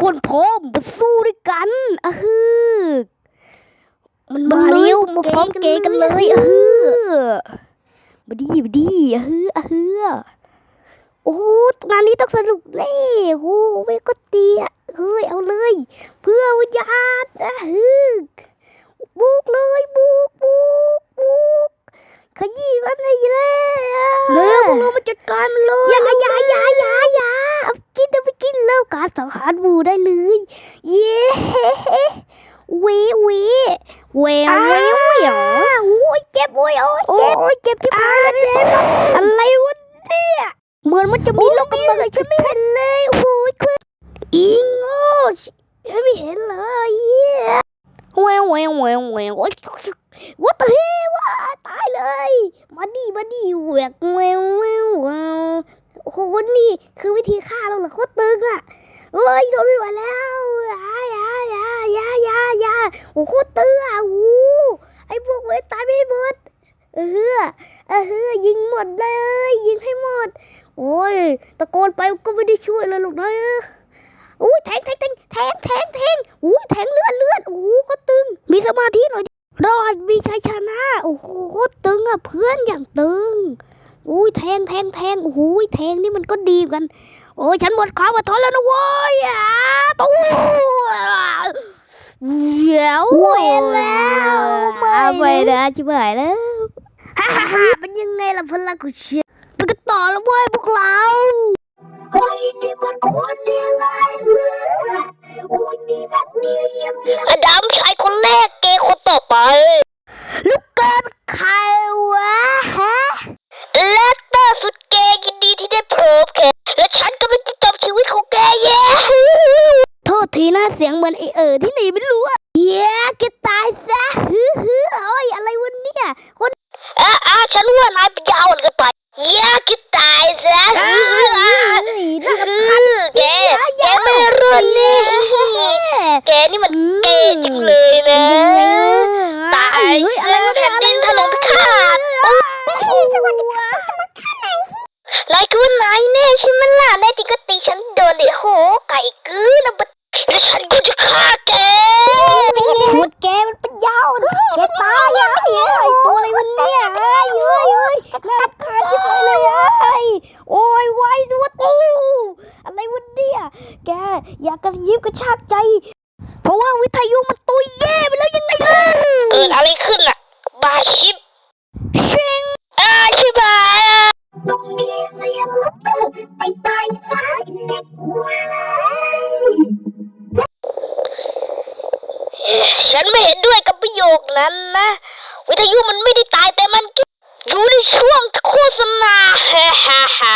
คนพร้อมมาสู้ด้วยกันอะฮือมันมาเร็วมาพร้อมเกย์กันเลยอะฮือมาดีมาดีอะฮืออะฮือโอ้โหงานนี้ต้องสนุกแน่โอ้โหเวก็ตีอะเฮ้ยเอาเลย เพื่อวิญญาณอะฮือบุกเลยบุกบุกบุกขยี้มันเลยแล้วเร็วพวกเรามาจัดการมันเลยอย่าอย่าอย่าอย่าอย่า เอากินเอาไปกินแล้วการสังหารหมูได้เลย เย้เวเวเวเวเวโอ้ยเจ็บโอ้ยโอ้ยเจ็บโอ้ยเจ็บที่ปากเจ็บอะไรวะเนี่ยเหมือนมันจะมีโรคกำเริบฉันไม่เห็นเลยโอ้ยคุณอิงโง่ฉันไม่เห็นเลยเย้แหววแหววแหววแหววโอ้ย what the hell วะตายเลย มาดีมาดีแหวกแหววแหววแหวว โอ้โหนี่คือวิธีฆ่าเราเหรอโคตรตึงอะเฮ้ยทนไม่ไหวแล้วอ้ายายายายายาโอ้โคตรตึงอะโอ้ไอ้พวกเวทตายไม่หมดเออเออยิงหมดเลย ยิงให้หมด โอ้ยตะโกนไปก็ไม่ได้ช่วยเลยหรอกนะอุ้ยแทงแทงแทงแทงแทงแทงอุ้ยแทงเลือดเลือดโอ้โหโคตรตึง มีสมาธิหน่อยรอดมีชัยชนะ โอ้โหโคตรตึงอะเพื่อนอย่างตึง อุ้ยแทงแทงแทงโอ้โหแทงนี่มันก็ดีกัน โอ้ยฉันหมดความอดทนแล้วนะเว้ยอะตู้เดี๋ยวเวนแล้วไม่นะชิบหายแล้วฮ่าฮ่าฮ่าเป็นยังไงล่ะพลังของเชียร์มันก็ต่อแล้วเว้ยพวกเราโอ้ยนี่มันคนเดียวเลยโอ้ยนี่แบบนี้เยี่ยมเยี่ยมอดัมชายคนแรกเกย์คนต่อไป ลูกแกเป็นใครวะฮะเลตเตอร์สุดเกย์ ยินดีที่ได้พบแกและฉันก็เป็นที่จบชีวิตของแกเย้โทษทีนะเสียงเหมือนไอเออที่ไหนไม่รู้อะเย้แกตายซะฮือฮือโอ้ยอะไรวะเนี่ยคนอะอะฉันว่านายเป็นยาวเกินไปเย้แกตายซะฮือฮือฮือแกแกไม่รอดแน่แกนี่มันเกย์จังเลยนะตายซะแผ่นดินถล่มพิฆาตนายคือว่านายแน่ใช่ไหมล่ะแน่ที่ก็ตีฉันโดนเลยโห ไก่กือนะบัดแล้วฉันก็จะฆ่าแกส่วนแกมันเป็นยาวแกตายอะไอ้ตัวอะไรมันเนี่ยเฮ้ยเฮ้ยเฮ้ยน่าฆ่าชิบหายเลยไอ้โอ้ยไว้ตัวตู้อะไรวะเนี่ยแกอยากระยิบกระชากใจ เพราะว่าวิทยุมันตุยเย่ไปแล้วยังไงล่ะเกิดอะไรขึ้น ฉันไม่เห็นด้วยกับประโยคนั้นนะ วิทยุมันไม่ได้ตายแต่มันอยู่ในช่วงโฆษณาฮ่าฮ่าฮ่า